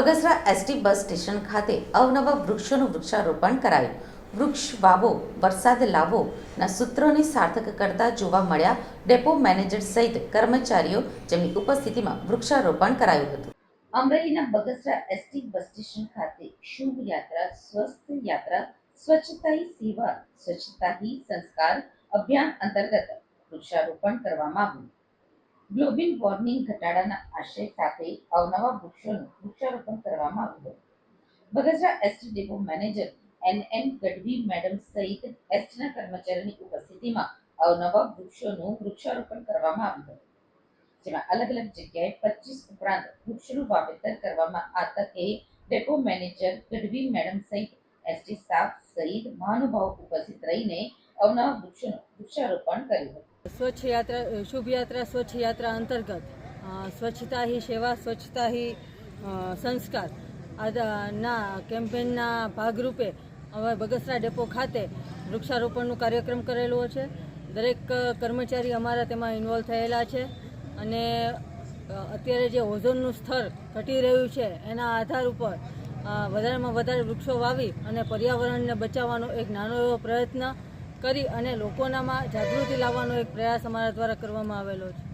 Bagasara ST bus station ખાતે અવનવા વૃક્ષોનું વૃક્ષારોપણ કરાયું. વૃક્ષ વાવો, વરસાદ લાવો ના સૂત્રોને સાર્થક કરતા જોવા મળ્યા ડેપો મેનેજર સહિત કર્મચારીઓ જેમની ઉપસ્થિતિમાં વૃક્ષારોપણ કરાયું હતું. અમરેલીના બગસરા એસટી બસ સ્ટેશન ખાતે શુભ યાત્રા, સ્વસ્થ યાત્રા, સ્વચ્છતા હી સેવા, સ્વચ્છતા હી સંસ્કાર અભિયાન અંતર્ગત વૃક્ષારોપણ કરવામાં આવ્યું. ગ્લોબલ વોર્મિંગ ઘટાડાના આશય સાથે અવનવા વૃક્ષોનું વૃક્ષારોપણ કરવામાં આવ્યો Bagasara ST depot manager N N Gadhvi madam સહિત એસટીના કર્મચારીની ઉપસ્થિતિમાં અવનવા વૃક્ષોનું વૃક્ષારોપણ કરવામાં આવ્યું હતું. જેમાં અલગ અલગ જગ્યાએ પચીસ ઉપરાંત વૃક્ષોનું વાવેતર કરવામાં આ તકે ડેપો મેનેજર ગઢવી મેડમ સહિત એસટી સ્ટાફ સહિત મહાનુભાવો ઉપસ્થિત રહીને અવનવા વૃક્ષોનું વૃક્ષારોપણ કર્યું હતું. સ્વચ્છ યાત્રા શુભ યાત્રા સ્વચ્છ યાત્રા અંતર્ગત સ્વચ્છતા હી સેવા, સ્વચ્છતા હી સંસ્કાર. ના, કેમ્પેનના ભાગરૂપે હવે બગસરા ડેપો ખાતે વૃક્ષારોપણનો કાર્યક્રમ કરેલો છે. દરેક કર્મચારી અમારા તેમાં ઇન્વોલ્વ થયેલા છે અને અત્યારે જે ઓઝોનનું સ્તર ઘટી રહ્યું છે, એના આધાર ઉપર વધારેમાં વધારે વૃક્ષો વાવી અને પર્યાવરણને બચાવવાનો એક નાનો એવો પ્રયત્ન કરી અને લોકોનામાં જાગૃતિ લાવવાનો એક પ્રયાસ અમારા દ્વારા કરવામાં આવેલો છે.